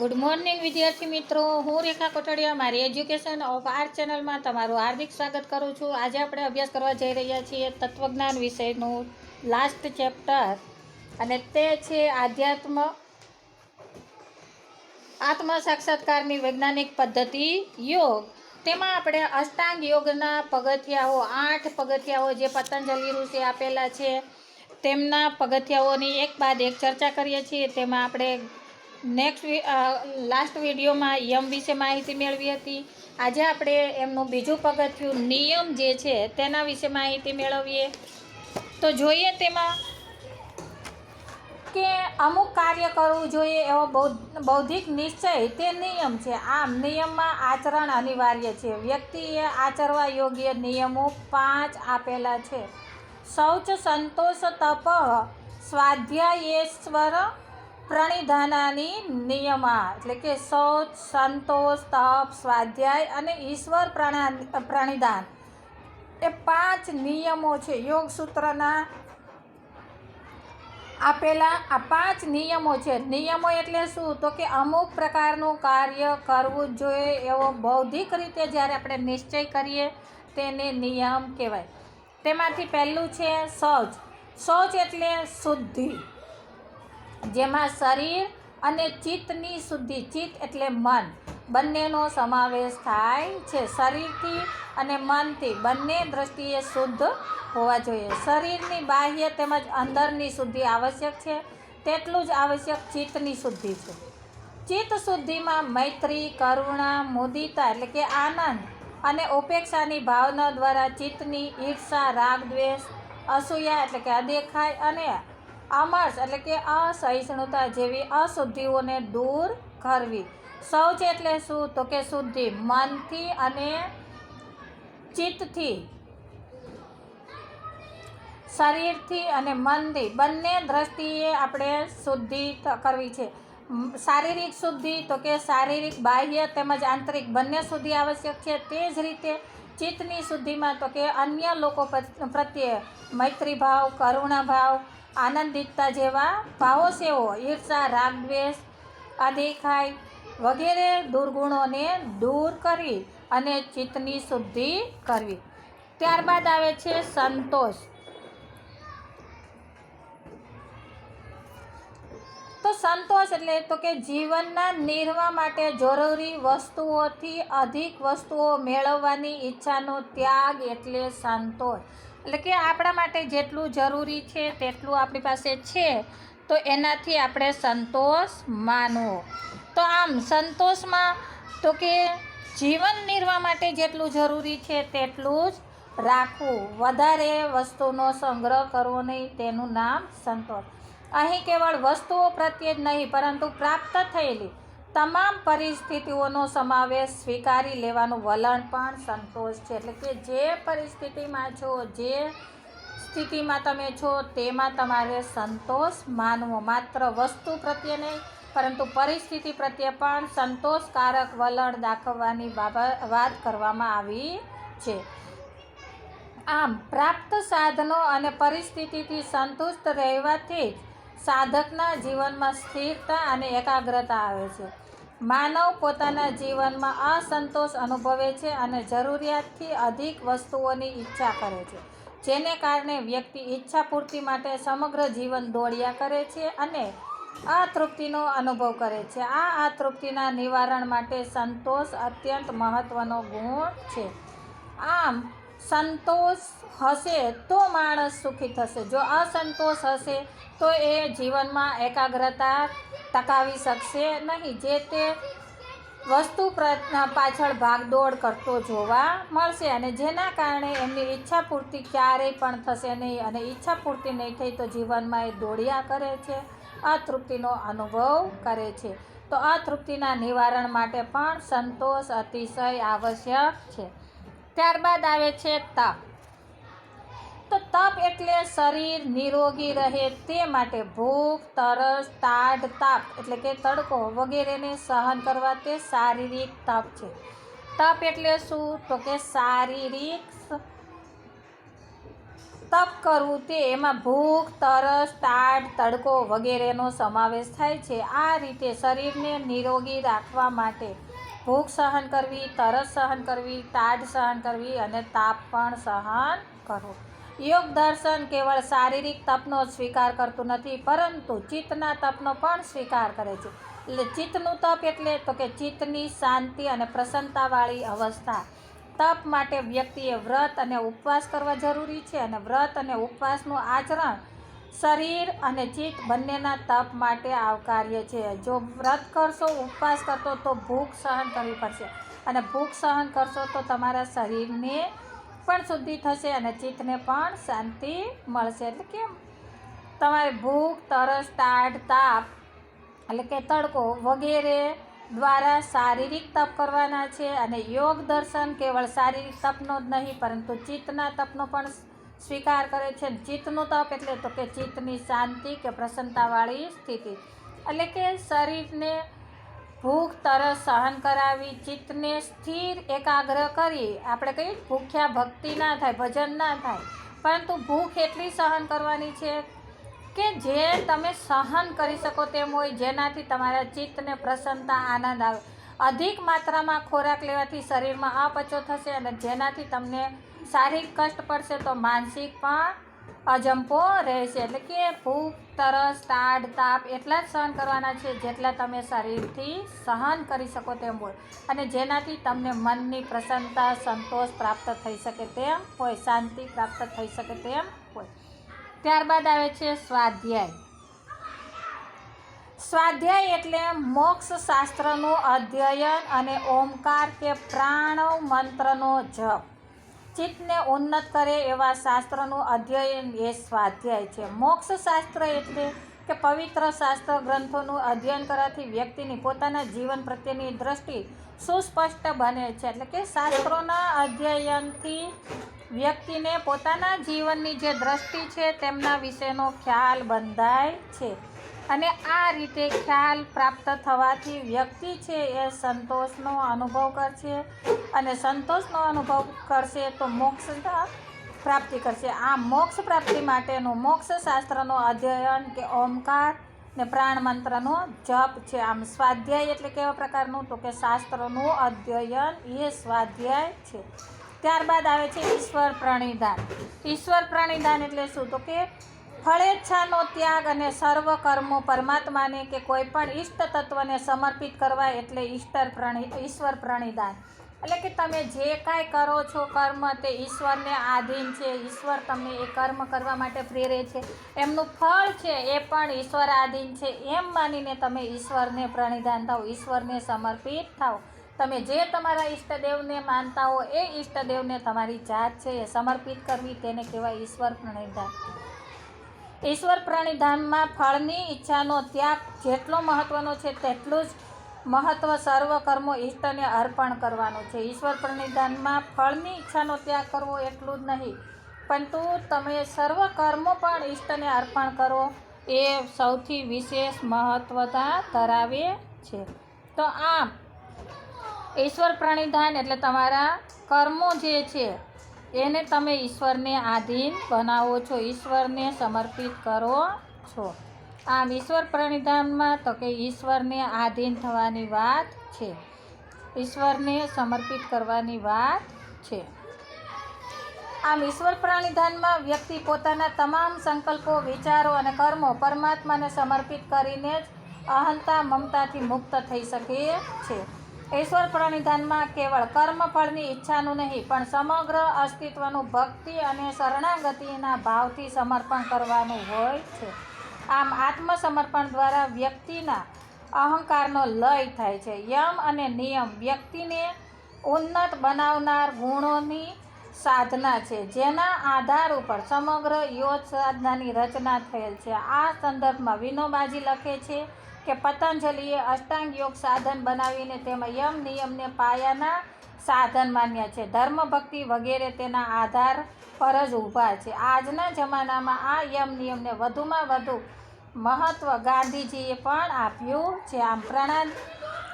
Good morning વિદ્યાર્થી મિત્રો. હું રેખા કોટડિયા. મારી એજ્યુકેશન ઓફ આર્ટ ચેનલમાં તમારું હાર્દિક સ્વાગત કરું છું. આજે આપણે અભ્યાસ કરવા જઈ રહ્યા છીએ તત્વજ્ઞાન વિષયનું લાસ્ટ ચેપ્ટર અને તે છે આધ્યાત્મ આત્મ સાક્ષાત્કારની વૈજ્ઞાનિક પદ્ધતિ યોગ. તેમાં આપણે અષ્ટાંગ યોગના પગથિયાઓ, આઠ પગથિયાઓ જે પતંજલિ ઋષિ આપેલા છે, તેમના પગથિયાઓની એક બાદ એક ચર્ચા કરીએ છીએ. તેમાં આપણે નેક્સ્ટ લાસ્ટ વિડીયોમાં યમ વિશે માહિતી મેળવી હતી. આજે આપણે એમનું બીજું પગથિયું નિયમ જે છે તેના વિશે માહિતી મેળવીએ. તો જોઈએ તેમાં કે અમુક કાર્ય કરવું જોઈએ એવો બૌદ્ધ, બૌદ્ધિક નિશ્ચય તે નિયમ છે. આમ, નિયમમાં આચરણ અનિવાર્ય છે. વ્યક્તિએ આચરવા યોગ્ય નિયમો પાંચ આપેલા છે. શૌચ સંતોષ તપ સ્વાધ્યાયેશ્વર પ્રણિધાનાની નિયમા, એટલે કે શૌચ સંતોષ, તપ, સ્વાધ્યાય અને ઈશ્વર પ્રણા, પ્રણિધાન. એ પાંચ નિયમો છે. યોગ સૂત્રના આપેલા આ પાંચ નિયમો છે. નિયમો એટલે શું? તો કે અમુક પ્રકારનું કાર્ય કરવું જોઈએ એવો બૌદ્ધિક રીતે જ્યારે આપણે નિશ્ચય કરીએ તેને નિયમ કહેવાય. તેમાંથી પહેલું છે શૌચ શૌચ એટલે શુદ્ધિ. જેમાં શરીર અને ચિત્તની શુદ્ધિ, ચિત્ત એટલે મન. બંનેનો સમાવેશ થાય છે. શરીરથી અને મનથી. બંને દ્રષ્ટિએ શુદ્ધ હોવા જોઈએ. શરીરની બાહ્ય તેમજ અંદરની શુદ્ધિ આવશ્યક છે. તેટલું જ આવશ્યક ચિત્તની શુદ્ધિ છે. ચિત્ત શુદ્ધિમાં મૈત્રી, કરુણા, મુદિતા એટલે કે આનંદ અને ઉપેક્ષાની ભાવના દ્વારા ચિત્તની ઈર્ષા રાગ દ્વેષ અસૂયા એટલે કે અદેખાય અને અમર્ષ એટલે કે અસહિષ્ણુતા જેવી અશુદ્ધિઓને દૂર કરવી. શૌચ એટલે શું? તો કે શુદ્ધિ. મનથી અને ચિત્તથી. શરીરથી અને મનથી. બંને દ્રષ્ટિએ આપણે શુદ્ધિ કરવી છે. શારીરિક શુદ્ધિ તો કે શારીરિક, બાહ્ય તેમજ આંતરિક બંને શુદ્ધિ આવશ્યક છે. તે જ રીતે ચિત્તની શુદ્ધિમાં તો કે અન્ય લોકો પ્રત્યે મૈત્રી ભાવ કરુણા ભાવ આનંદિતતા જેવા ભાવો સેવો, ઈર્ષા, રાગ, દ્વેષ અદેખાય વગેરે દુર્ગુણોને દૂર કરવી અને ચિત્તની શુદ્ધિ કરવી. ત્યારબાદ આવે છે સંતોષ. તો સંતોષ એટલે તો કે જીવનના નિર્વાહ માટે જરૂરી વસ્તુઓથી અધિક વસ્તુઓ મેળવવાની ઈચ્છાનો ત્યાગ એટલે સંતોષ. એટલે કે આપણા માટે જેટલું જરૂરી છે તેટલું આપણી પાસે છે, તો એનાથી આપણે સંતોષ માનવો. તો આમ સંતોષમાં તો કે જીવન નિર્વાહ માટે જેટલું જરૂરી છે તેટલું જ રાખવું. વધારે વસ્તુનો સંગ્રહ કરવો નહીં, તેનું નામ સંતોષ. અહીં કેવળ વસ્તુઓ પ્રત્યે જ નહીં, પરંતુ પ્રાપ્ત થયેલી તમામ પરિસ્થિતિઓનો સમાવેશ સ્વીકારી લેવાનું વલણ પણ સંતોષ છે. એટલે કે જે પરિસ્થિતિમાં છો, જે સ્થિતિમાં તમે છો, તેમાં તમારે સંતોષ માનવો. માત્ર વસ્તુ પ્રત્યે નહીં, પરંતુ પરિસ્થિતિ પ્રત્યે પણ સંતોષકારક વલણ દાખવવાની બાબત વાત કરવામાં આવી છે. આમ, પ્રાપ્ત સાધનો અને પરિસ્થિતિથી સંતુષ્ટ રહેવાથી જ સાધકના જીવનમાં સ્થિરતા અને એકાગ્રતા આવે છે. માનવ પોતાના જીવનમાં અસંતોષ અનુભવે છે અને જરૂરિયાતથી અધિક વસ્તુઓની ઈચ્છા કરે છે, જેને કારણે વ્યક્તિ ઈચ્છા પૂર્તિ માટે સમગ્ર જીવન દોડ્યા કરે છે અને અતૃપ્તિનો અનુભવ કરે છે. આ અતૃપ્તિના નિવારણ માટે સંતોષ અત્યંત મહત્ત્વનો ગુણ છે. આમ સંતોષ હશે તો માણસ સુખી થશે. જો અસંતોષ હશે તો એ જીવનમાં એકાગ્રતા ટકાવી શકશે નહીં. જે તે વસ્તુ પાછળ ભાગદોડ કરતો જોવા મળશે અને જેના કારણે એમની ઈચ્છા પૂર્તિ ક્યારેય પણ થશે નહીં અને ઈચ્છા પૂર્તિ નહીં થઈ તો જીવનમાં એ દોડ્યા કરે છે, અતૃપ્તિનો અનુભવ કરે છે. તો અતૃપ્તિના નિવારણ માટે પણ સંતોષ અતિશય આવશ્યક છે. ત્યારબાદ આવે છે તપ. તો તપ એટલે શરીર નિરોગી રહે તે માટે ભૂખ, તરસ, તાડ, તાપ એટલે કે તડકો વગેરેને સહન કરવા તે શારીરિક તપ છે. તપ એટલે શું? તો કે શારીરિક તપ કરવું તે એમાં ભૂખ, તરસ, તાડ, તડકો વગેરેનો સમાવેશ થાય છે. આ રીતે શરીરને નિરોગી રાખવા માટે ભૂખ સહન કરવી, તરસ સહન કરવી ટાઢ સહન કરવી અને તાપ પણ સહન કરવો. યોગ દર્શન કેવળ શારીરિક તપનો સ્વીકાર કરતું નથી, પરંતુ ચિત્તના તપનો પણ સ્વીકાર કરે છે. એટલે ચિત્તનું તપ એટલે તો કે ચિત્તની શાંતિ અને પ્રસન્નતાવાળી અવસ્થા. તપ માટે વ્યક્તિએ વ્રત અને ઉપવાસ કરવા જરૂરી છે અને વ્રત અને ઉપવાસનું આચરણ શરીર અને ચિત્ત બંનેના તપ માટે આવકાર્ય છે. જો વ્રત કરશો, ઉપવાસ કરશો, તો ભૂખ સહન કરવી પડશે. અને ભૂખ સહન કરશો, તો તમારા શરીરને પણ શુદ્ધિ થશે અને ચિત્તને પણ શાંતિ મળશે. એટલે કે તમારે ભૂખ, તરસ ટાઢ તાપ, એટલે કે તડકો વગેરે દ્વારા શારીરિક તપ કરવાના છે. અને યોગ દર્શન કેવળ શારીરિક તપનો જ નહીં, પરંતુ ચિત્તના તપનો પણ સ્વીકાર કરે છે ચિત્તનું તપ એટલે તો કે ચિત્તની શાંતિ કે પ્રસન્નતાવાળી સ્થિતિ. એટલે કે શરીરને ભૂખ, તરસ સહન કરાવી, ચિત્તને સ્થિર, એકાગ્ર કરી. આપણે કહીએ ભૂખ્યા ભક્તિ ના થાય, ભજન ના થાય. પરંતુ ભૂખ એટલી સહન કરવાની છે કે જે તમે સહન કરી શકો તેમ હોય, જેનાથી તમારા ચિત્તને પ્રસન્નતા, આનંદ આવે. અધિક માત્રામાં ખોરાક લેવાથી શરીરમાં અપચો થશે અને જેનાથી તમને શારીરિક કષ્ટ પડશે તો માનસિક પણ અજંપો રહેશે. એટલે કે ભૂખ, તરસ, તાડ, તાપ એટલા જ સહન કરવાના છે જેટલા તમે શરીરથી સહન કરી શકો તેમ હોય. અને જેનાથી તમને મનની પ્રસન્નતા, સંતોષ પ્રાપ્ત થઈ શકે તેમ હોય, શાંતિ પ્રાપ્ત થઈ શકે તેમ હોય. ત્યારબાદ આવે છે સ્વાધ્યાય. સ્વાધ્યાય એટલે મોક્ષ શાસ્ત્રનું અધ્યયન અને ઓમકાર કે પ્રાણવ મંત્રનો જપ. ચિત્તને ઉન્નત કરે એવા શાસ્ત્રનું અધ્યયન એ સ્વાધ્યાય છે. મોક્ષ શાસ્ત્ર એટલે કે પવિત્ર શાસ્ત્ર ગ્રંથોનું અધ્યયન કરવાથી વ્યક્તિની પોતાના જીવન પ્રત્યેની દ્રષ્ટિ સુસ્પષ્ટ બને છે. એટલે કે શાસ્ત્રોના અધ્યયનથી વ્યક્તિને પોતાના જીવનની જે દ્રષ્ટિ છે તેમના વિશેનો ખ્યાલ બંધાય છે. અને આ રીતે ખ્યાલ પ્રાપ્ત થવાથી વ્યક્તિ છે એ સંતોષનો અનુભવ કરશે અને સંતોષનો અનુભવ કરશે તો મોક્ષ પ્રાપ્તિ કરશે. આ મોક્ષ પ્રાપ્તિ માટેનું મોક્ષ શાસ્ત્રનું અધ્યયન કે ઓમકાર ને પ્રાણ મંત્રનો જપ છે. આમ સ્વાધ્યાય એટલે કેવા પ્રકારનું? તો કે શાસ્ત્રનું અધ્યયન એ સ્વાધ્યાય છે. ત્યારબાદ આવે છે ઈશ્વર પ્રણિધાન ઈશ્વર પ્રણિધાન એટલે શું? તો કે ફળેચ્છાનો ત્યાગ અને સર્વ કર્મો પરમાત્માને કે કોઈ પણ ઈષ્ટ તત્વને સમર્પિત કરવા એટલે ઈશ્વર પ્રણિ, ઈશ્વર પ્રણિધાન એટલે કે તમે જે કાંઈ કરો છો કર્મ તે ઈશ્વરને આધીન છે. ઈશ્વર તમને એ કર્મ કરવા માટે પ્રેરે છે. એમનું ફળ છે એ પણ ઈશ્વર આધીન છે. એમ માનીને તમે ઈશ્વરને પ્રણિધાન થાઓ, ઈશ્વરને સમર્પિત થાઓ. તમે જે તમારા ઈષ્ટદેવને માનતા હો એ ઈષ્ટદેવને તમારી જાત છે એ સમર્પિત કરવી, તેને કહેવાય ઈશ્વર પ્રણિધાન ઈશ્વર પ્રણિધાનમાં ફળની ઈચ્છાનો ત્યાગ જેટલો મહત્ત્વનો છે તેટલું જ મહત્ત્વ સર્વ કર્મો ઈષ્ટને અર્પણ કરવાનું છે. ઈશ્વર પ્રણિધાનમાં ફળની ઈચ્છાનો ત્યાગ કરવો એટલું જ નહીં, પરંતુ તમે સર્વ કર્મો પણ ઈષ્ટને અર્પણ કરો એ સૌથી વિશેષ મહત્વતા ધરાવે છે. તો આમ, ઈશ્વર પ્રણિધાન એટલે તમારા કર્મો જે છે એને તમે ઈશ્વરને આધીન બનાવો છો, ઈશ્વરને સમર્પિત કરો છો. આમ ઈશ્વર પ્રણિધાનમાં તો કે ઈશ્વરને આધીન થવાની વાત છે. ઈશ્વરને સમર્પિત કરવાની વાત છે. આમ ઈશ્વર પ્રણિધાનમાં વ્યક્તિ પોતાના તમામ સંકલ્પો, વિચારો અને કર્મો પરમાત્માને સમર્પિત કરીને જ અહંતા, મમતાથી મુક્ત થઈ શકે છે. ઈશ્વર પ્રણિધાનમાં કેવળ કર્મફળની ઈચ્છાનું નહીં, પણ સમગ્ર અસ્તિત્વનું ભક્તિ અને શરણાગતિના ભાવથી સમર્પણ કરવાનું હોય છે. આમ આત્મસમર્પણ દ્વારા વ્યક્તિના અહંકારનો લય થાય છે. યમ અને નિયમ વ્યક્તિને ઉન્નત બનાવનાર ગુણોની સાધના છે, જેના આધાર ઉપર સમગ્ર યોગ સાધનાની રચના થયેલ છે. આ સંદર્ભમાં વિનોબાજી લખે છે કે પતંજલિએ અષ્ટાંગ યોગ સાધન બનાવીને તેમાં યમ નિયમને પાયાના સાધન માન્યા છે. ધર્મ ભક્તિ વગેરે તેના આધાર પર જ ઊભા છે. આજના જમાનામાં આ યમ નિયમને વધુમાં વધુ મહત્ત્વ ગાંધીજીએ પણ આપ્યું છે. આમ પ્રણા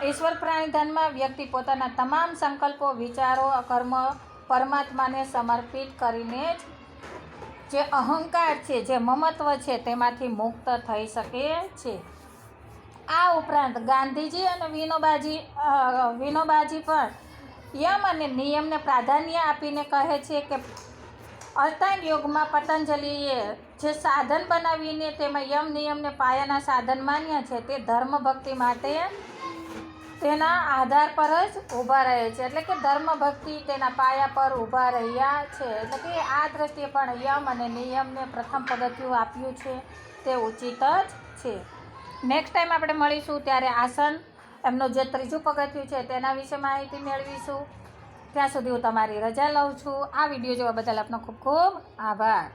ઈશ્વર પ્રાણીધનમાં વ્યક્તિ પોતાના તમામ સંકલ્પો, વિચારો, કર્મ પરમાત્માને સમર્પિત કરીને જ જે અહંકાર છે, જે મમત્વ છે, તેમાંથી મુક્ત થઈ શકે છે. આ ઉપરાંત ગાંધીજી અને વિનોબાજી વિનોબાજી પણ યમ અને નિયમને પ્રાધાન્ય આપીને કહે છે કે અર્તાન યોગમાં પતંજલિએ જે સાધન બનાવીને તેમાં યમ નિયમને પાયાના સાધન માન્યા છે તે ધર્મ ભક્તિ માટે તેના આધાર પર જ ઊભા રહે છે. એટલે કે ધર્મ ભક્તિ તેના પાયા પર ઊભા રહ્યા છે. એટલે કે આ દ્રષ્ટિએ પણ યમ અને નિયમને પ્રથમ પગથિયું આપ્યું છે. તે ઉચિત જ છે. નેક્સ્ટ ટાઈમ આપણે મળીશું ત્યારે આસન, એમનું જે ત્રીજું પગથિયું છે તેના વિશે માહિતી મેળવીશું. ત્યાં સુધી હું તમારી રજા લઉં છું. આ વીડિયો જોવા બદલ આપનો ખૂબ ખૂબ આભાર.